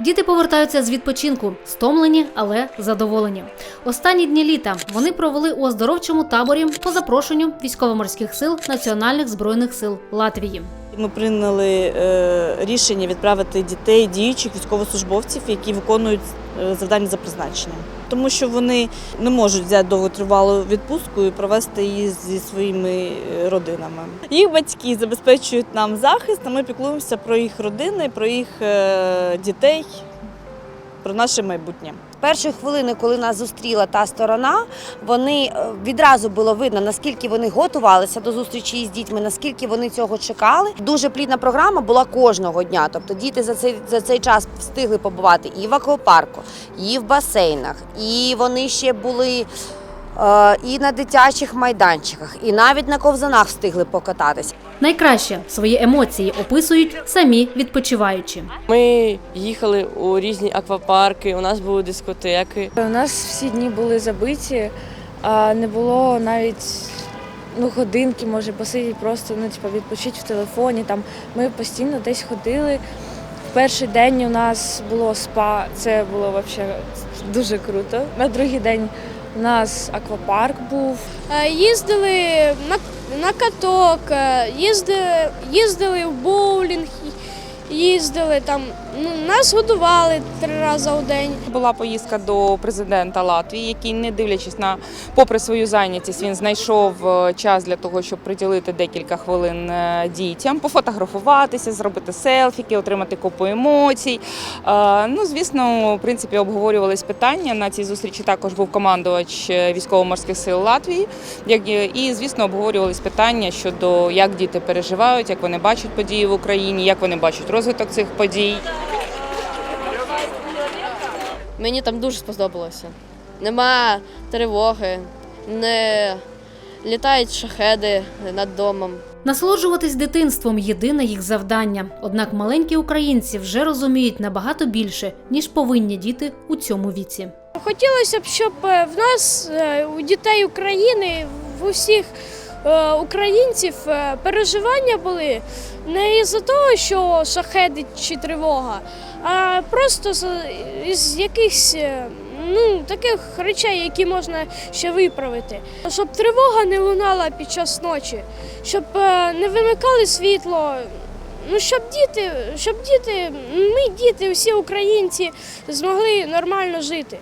Діти повертаються з відпочинку, стомлені, але задоволені. Останні дні літа вони провели у оздоровчому таборі по запрошенню військово-морських сил Національних збройних сил Латвії. Ми прийняли е, рішення відправити дітей діючих військовослужбовців, які виконують е, завдання за призначенням, тому що вони не можуть взяти довготривалу відпустку і провести її зі своїми е, родинами. Їх батьки забезпечують нам захист, а ми піклуємося про їх родини, про їх дітей, про наше майбутнє. Перші хвилини, коли нас зустріла та сторона, вони е, відразу було видно, наскільки вони готувалися до зустрічі з дітьми, наскільки вони цього чекали. Дуже плідна програма була кожного дня. Тобто діти за цей за цей час встигли побувати і в аквапарку, і в басейнах, і вони ще були. Е, І на дитячих майданчиках, і навіть на ковзанах встигли покататись. Найкраще свої емоції описують самі відпочиваючі. Ми їхали у різні аквапарки, у нас були дискотеки. У нас всі дні були забиті, а не було навіть ну, годинки, може посидіти просто ну, типу, відпочити в телефоні. Там ми постійно десь ходили. В перший день у нас було спа, це було взагалі дуже круто. На другий день у нас аквапарк був. Е, Їздили на, на каток, е, їздили, їздили в боулінг, їздили там. Ну, нас годували три рази у день. Була поїздка до президента Латвії, який, не дивлячись на попри свою зайнятість, він знайшов е, час для того, щоб приділити декілька хвилин е, дітям, пофотографуватися, зробити селфіки, отримати купу емоцій. Е, Ну, звісно, в принципі, обговорювались питання. На цій зустрічі також був командувач військово-морських сил Латвії. І, звісно, обговорювались питання щодо як діти переживають, як вони бачать події в Україні, як вони бачать розвиток цих подій. Мені там дуже сподобалося. Нема тривоги, не літають шахеди над домом. Насолоджуватись дитинством єдине їх завдання. Однак маленькі українці вже розуміють набагато більше, ніж повинні діти у цьому віці. Хотілося б, щоб е, в нас, е, у дітей України, в усіх українців е, переживання були не із-за того, що шахеди чи тривога, а просто з, якихось е, ну, таких речей, які можна ще виправити. Щоб тривога не лунала під час ночі, щоб е, не вимикали світло. Ну, щоб діти, щоб діти, ми діти, всі українці змогли нормально жити.